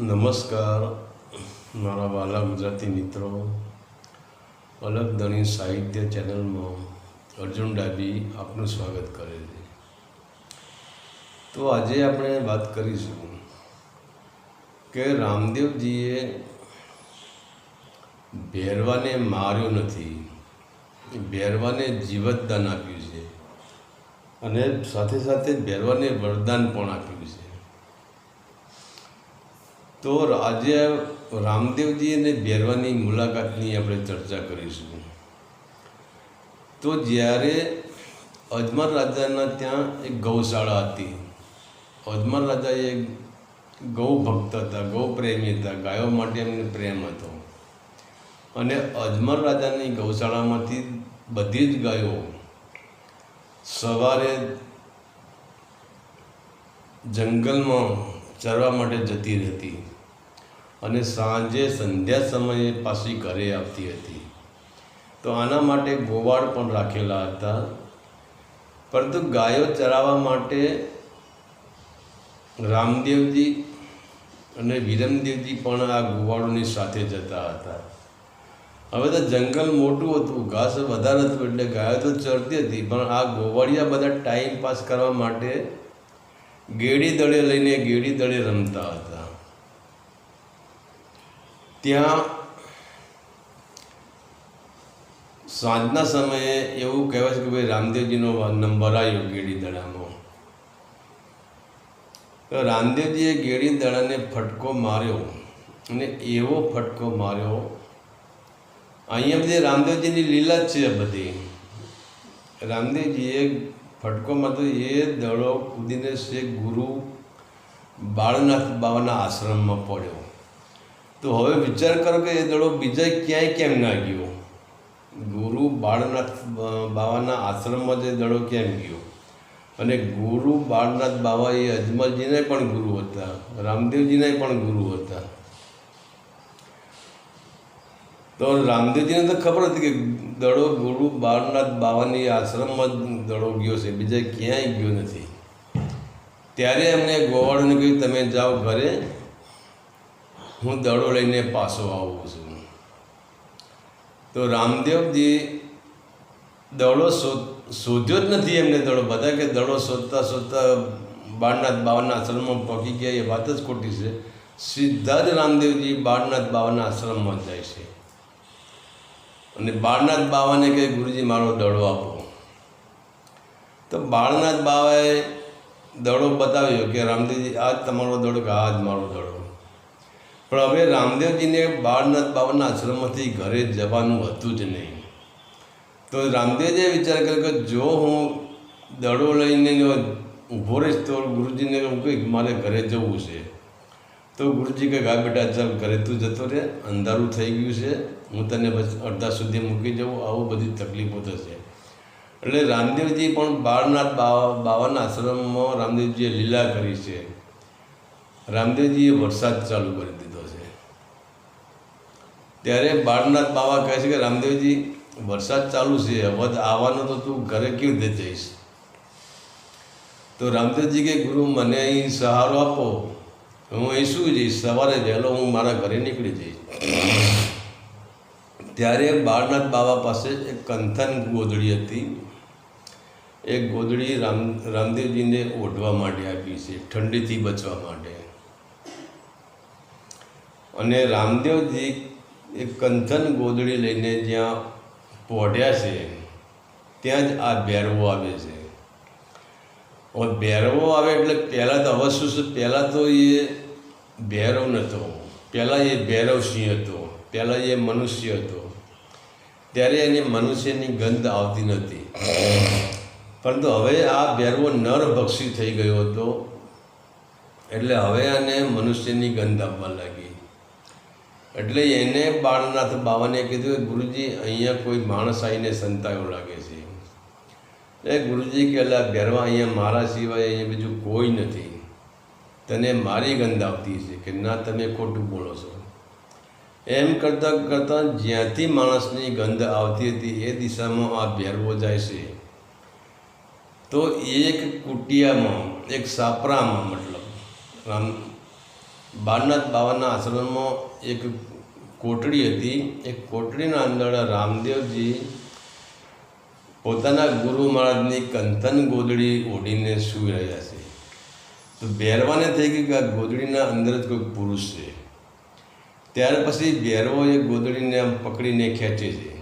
નમસ્કાર, મારા વાલા ગુજરાતી મિત્રો. અલગ ધણી સાહિત્ય ચેનલમાં અર્જુન ડાબી આપનું સ્વાગત કરે છે. તો આજે આપણે વાત કરીશું કે રામદેવજીએ ભેરવાને માર્યો નથી. ભેરવાને જીવતદાન આપ્યું છે અને સાથે સાથે ભેરવાને વરદાન પણ આપ્યું છે. તો આજે રામદેવજી અને ભેરવાની મુલાકાતની આપણે ચર્ચા કરીશું. તો જ્યારે અજમર રાજાના ત્યાં એક ગૌશાળા હતી. અજમર રાજા એ ગૌ ભક્ત હતા, ગૌ પ્રેમી હતા, ગાયો માટે એમને પ્રેમ હતો. અને અજમર રાજાની ગૌશાળામાંથી બધી જ ગાયો સવારે જંગલમાં ચરવા માટે જતી રહેતી. અને સાંજે સંધ્યા સમયે પાછી ઘરે આવતી હતી. તો આના માટે ગોવાળ પણ રાખેલા હતા. પરંતુ ગાયો ચરાવવા માટે રામદેવજી અને વિરમદેવજી પણ આ ગોવાળોની સાથે જતા હતા. હવે તો જંગલ મોટું હતું. ઘાસ વધારે હતું એટલે ગાયો તો ચરતી હતી. પણ આ ગોવાળિયા બધા ટાઈમ પાસ કરવા માટે ગેડી દળે લઈને ગેડી દળે રમતા હતા. ત્યાં સાંજના સમયે એવું કહેવાય છે કે ભાઈ રામદેવજીનો નંબર આવ્યો ગેડી દડામાં તો રામદેવજીએ ગેડી દડાને ફટકો માર્યો અને એવો ફટકો માર્યો, અહીંયા બધી રામદેવજીની લીલા જ છે બધી. રામદેવજીએ ફટકોમાં તો એ દડો કૂદીને શેખ ગુરુ બાળનાથ બાબાના આશ્રમમાં પડ્યો. તો હવે વિચાર કરો કે એ દડો બીજા ક્યાંય કેમ ના ગયો? ગુરુ બાળનાથ બાબાના આશ્રમમાં જે દડો કેમ ગયો? અને ગુરુ બાળનાથ બાબા એ અજમલજીને પણ ગુરુ હતા, રામદેવજીને પણ ગુરુ હતા. તો રામદેવજીને તો ખબર હતી કે દડો ગુરુ બારનાથ બાવાની આશ્રમમાં જ દડો ગયો છે, બીજા ક્યાંય ગયો નથી. ત્યારે એમને ગોવાળને કહ્યું, તમે જાઓ ઘરે, હું દડો લઈને પાછો આવું છું. તો રામદેવજી દડો શોધ, શોધ્યો જ નથી એમને દડો. બધા કે દડો શોધતા શોધતા બારનાથ બાવાના આશ્રમમાં પહોંચી ગયા, એ વાત જ ખોટી છે. સીધા જ રામદેવજી બારનાથ બાવાના આશ્રમમાં જાય છે. અને બાળનાથ બાવાને કહે, ગુરુજી, મારો દડો આપો. તો બાળનાથ બાવાએ દડો બતાવ્યો કે, રામદેવજી આ તમારો દડો કે આ જ મારો દડો. પણ હવે રામદેવજીને બાળનાથ બાવાના આશ્રમમાંથી ઘરે જવાનું હતું જ નહીં. તો રામદેવજીએ વિચાર કર્યો કે, જો હું દડો લઈને ઊભો રહીશ, તો ગુરુજીને કહું કંઈક મારે ઘરે જવું છે. તો ગુરુજી કે ગા બેટા ચાલ ઘરે તું જતો રહે, અંધારું થઈ ગયું છે, હું તને અડધા સુધી મૂકી જાઉં, આવું બધી તકલીફો થશે. એટલે રામદેવજી પણ બાળનાથ બાવા, બાવાના આશ્રમમાં રામદેવજીએ લીલા કરી છે. રામદેવજીએ વરસાદ ચાલુ કરી દીધો છે. ત્યારે બાળનાથ બાવા કહે છે કે, રામદેવજી, વરસાદ ચાલુ છે હવે આવવાનો તો તું ઘરે કેવી રીતે જઈશ? તો રામદેવજી કે, ગુરુ, મને અહીં સહારો આપો. હું અહીં શું જઈશ? સવારે વહેલો હું મારા ઘરે નીકળી જઈશ. ત્યારે બાળનાથ બાબા પાસે એક કંથન ગોદડી હતી. એ ગોદડી રામ, રામદેવજીને ઓઢવા માટે આપી છે, ઠંડીથી બચવા માટે. અને રામદેવજી એ કંથન ગોદડી લઈને જ્યાં પોઢ્યા છે, ત્યાં જ આ ભેરવો આવે છે. હવે ભેરવો આવે એટલે પહેલાં તો હવે શું છે? પહેલાં તો એ ભૈરવ નહોતો પહેલાં એ ભૈરવસિંહ હતો, પહેલાં એ મનુષ્ય હતો. ત્યારે એને મનુષ્યની ગંધ આવતી નહોતી પરંતુ હવે આ ભેરવો નર ભક્ષી થઈ ગયો હતો, એટલે હવે આને મનુષ્યની ગંધ આવવા લાગી. એટલે એને બાળનાથ બાવાને કીધું કે ગુરુજી, અહીંયા કોઈ માણસ આવીને સંતાયો લાગે છે. એ ગુરુજી કહેલા, ભેરવા, અહીંયા મારા સિવાય અહીંયા બીજું કોઈ નથી. તને મારી ગંધ આવતી છે કે ના, તમે ખોટું બોલો છો. એમ કરતાં કરતાં જ્યાંથી માણસની ગંધ આવતી હતી એ દિશામાં આ ભેરવો જાય છે. તો એક કુટિયામાં, એક સાપરામાં મતલબ, રામ બારનાથ બાવાના આશ્રમમાં એક કોટડી હતી. એ કોટડીના અંદર રામદેવજી પોતાના ગુરુ મહારાજની કંથન ગોદડી ઓઢીને સૂઈ રહ્યા છે. તો બેરવાને થઈ ગયું કે આ ગોદડીના અંદર જ કોઈ પુરુષ છે? ત્યાર પછી બેરવો એ ગોદડીને આમ પકડીને ખેંચે છે.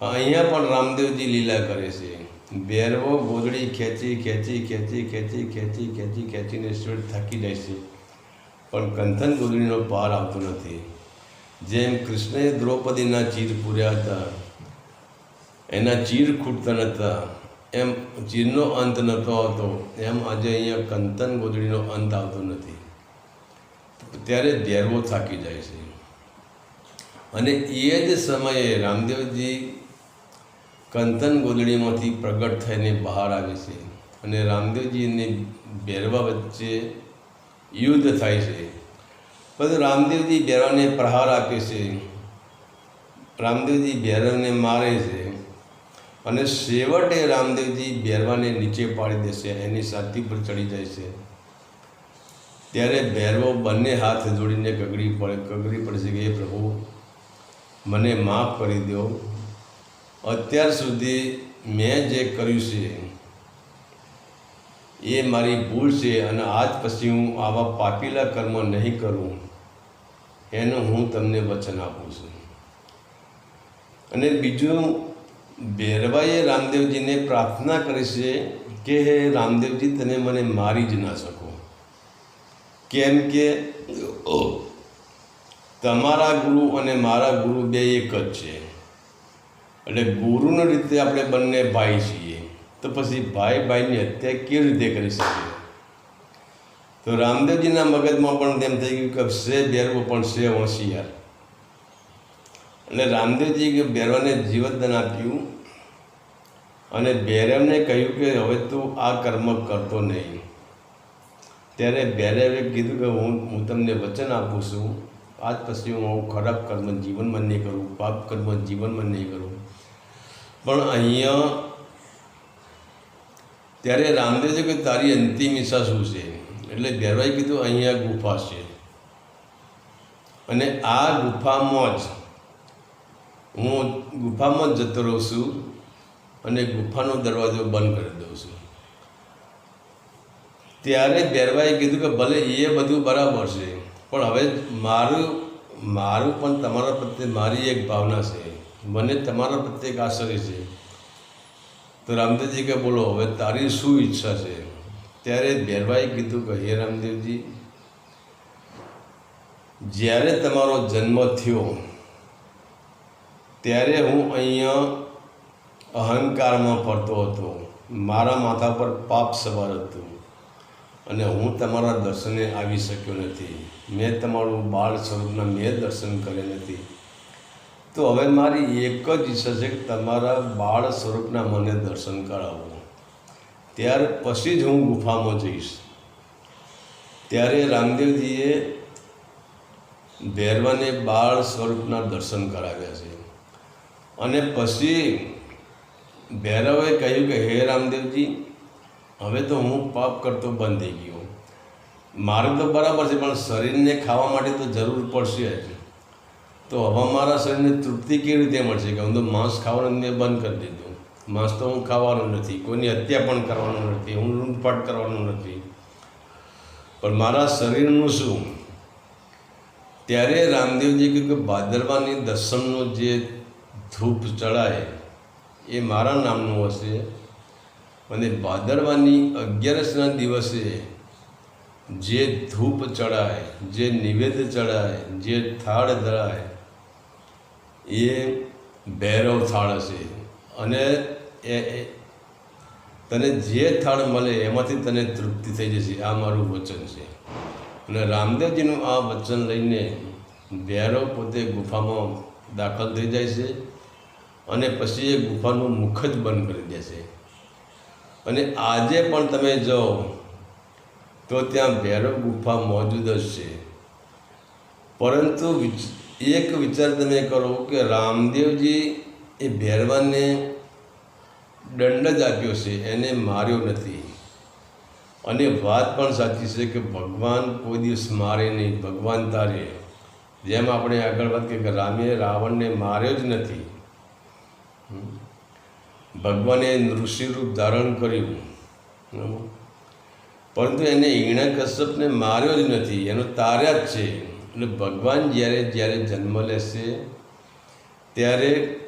અહીંયા પણ રામદેવજી લીલા કરે છે. બેરવો ગોદડી ખેંચી ખેંચી ખેંચી ખેંચી ખેંચી ખેંચી, ખેંચીને સ્વીટ થાકી જાય છે. પણ કંથન ગોદડીનો પાર આવતો નથી. જેમ કૃષ્ણએ દ્રૌપદીના ચીર પૂર્યા હતા, એના ચીર ખૂટતા નહોતા એમ ચીરનો અંત નહોતો આવતો, એમ આજે અહીંયા કંતન ગોદડીનો અંત આવતો નથી. ત્યારે ભેરવો થાકી જાય છે. અને એ જ સમયે રામદેવજી કંતન ગોદડીમાંથી પ્રગટ થઈને બહાર આવે છે અને રામદેવજીને ભેરવા વચ્ચે યુદ્ધ થાય છે. પછી રામદેવજી ભેરવાને પ્રહાર આપે છે. રામદેવજી ભેરવને મારે છે. અને છેવટે રામદેવજી ભેરવાને નીચે પાડી દેશે, એની છાતી પર ચડી જાય છે. ત્યારે ભેરવો બંને હાથ જોડીને ગગડી પડે કગડી પડશે કે એ પ્રભુ, મને માફ કરી દો. અત્યાર સુધી મેં જે કર્યું છે, એ મારી ભૂલ છે અને આજ પછી હું આવા પાપીલા કર્મ નહીં કરું. એનું હું તમને વચન આપું છું. અને બીજું ભેરવાએ રામદેવજીને પ્રાર્થના કરી છે કે હે રામદેવજી, તને મને મારી જ ના શકો. કેમ કે તમારા ગુરુ અને મારા ગુરુ બે એક જ છે. એટલે ગુરુની રીતે આપણે બંને ભાઈ છીએ. તો પછી ભાઈ ભાઈની હત્યા કેવી રીતે કરી શકીએ? તો રામદેવજીના મગજમાં પણ તેમ થઈ ગયું કે શે બેરવો પણ શે હોશિયાર એટલે રામદેવજી કે બેરવાને જીવતદાન આપ્યું. અને બેરવને કહ્યું કે હવે તું આ કર્મ કરતો નહીં. ત્યારે બેરેવે કીધું કે હું હું તમને વચન આપું છું. આજ પછી હું ખરાબ કર્મ જીવનમાં નહીં કરું, પાપ કર્મ જીવનમાં નહીં કરું. પણ અહીંયા ત્યારે રામદેવજી કે તારી અંતિમ ઈચ્છા શું છે? એટલે ભેરવાઈ કીધું, અહીંયા ગુફા છે. અને આ ગુફામાં જ હું ગુફામાં જતો રહું છું અને ગુફાનો દરવાજો બંધ કરી દઉં છું. ત્યારે બેરવાએ કીધું કે ભલે એ બધું બરાબર છે, પણ હવે મારું મારું પણ તમારા પ્રત્યે મારી એક ભાવના છે. મને તમારા પ્રત્યે એક આશ્ચર્ય છે. તો રામદેવજી કે બોલો, હવે તારી શું ઈચ્છા છે? ત્યારે બેરવાએ કીધું કે, હે રામદેવજી, જ્યારે તમારો જન્મ થયો ત્યારે હું અહીંયા અહંકારમાં ફરતો હતો. મારા માથા પર પાપ સવાર હતું. અને હું તમારા દર્શને આવી શક્યો નથી. મેં તમારું બાળ સ્વરૂપના મેં દર્શન કર્યા નથી. તો હવે મારી એક જ ઈચ્છા છે કે તમારા બાળ સ્વરૂપના મને દર્શન કરાવો. ત્યાર પછી જ હું ગુફામાં જઈશ. ત્યારે રામદેવજીએ ભેરવાને બાળ સ્વરૂપના દર્શન કરાવ્યા છે. અને પછી ભૈરવે કહ્યું કે, હે રામદેવજી, હવે તો હું પાપ કરતો બંધ થઈ ગયો. મારે તો બરાબર છે, પણ શરીરને ખાવા માટે તો જરૂર પડશે જ. તો હવે મારા શરીરને તૃપ્તિ કેવી રીતે મળશે કે હું તો માંસ ખાવાનું મેં બંધ કરી દીધું. માંસ તો હું ખાવાનું નથી, કોઈની હત્યા પણ કરવાનું નથી, હું લૂંટફાટ કરવાનું નથી. પણ મારા શરીરનું શું? ત્યારે રામદેવજી કહ્યું કે, ભાદરવાની દસમનો જે ધૂપ ચડાય, એ મારા નામનું હશે. અને ભાદરવાની અગિયારસના દિવસે જે ધૂપ ચડાય, જે નિવેદ ચડાય, જે થાળ ધરાય, એ ભૈરવ થાળ હશે. અને એ તને જે થાળ મળે એમાંથી તને તૃપ્તિ થઈ જશે. આ મારું વચન છે. અને રામદેવજીનું આ વચન લઈને ભૈરવ પોતે ગુફામાં દાખલ થઈ જાય છે. અને પછી એ ગુફાનું મુખ જ બંધ કરી દેશે. અને આજે પણ તમે જાઓ, તો ત્યાં ભૈરવ ગુફા મોજૂદ જ છે. પરંતુ એક વિચાર તમે કરો કે રામદેવજી એ ભૈરવાને દંડ જ આપ્યો છે, એને માર્યો નથી. અને વાત પણ સાચી છે કે ભગવાન કોઈ દિવસ મારે નહીં, ભગવાન તારે. જેમ આપણે આગળ વાત કે રામે રાવણને માર્યો જ નથી. ભગવાને નૃષિરૂપ રૂપ ધારણ કર્યું. પરંતુ એને હિરણ્યકશ્યપને માર્યો જ નથી. એનો તાર્યા જ છે. એટલે ભગવાન જ્યારે જ્યારે જન્મ લેશે, ત્યારે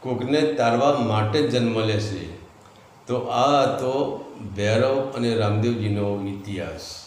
કોકને તારવા માટે જન્મ લેશે. તો આ હતો ભૈરવ અને રામદેવજીનો ઇતિહાસ.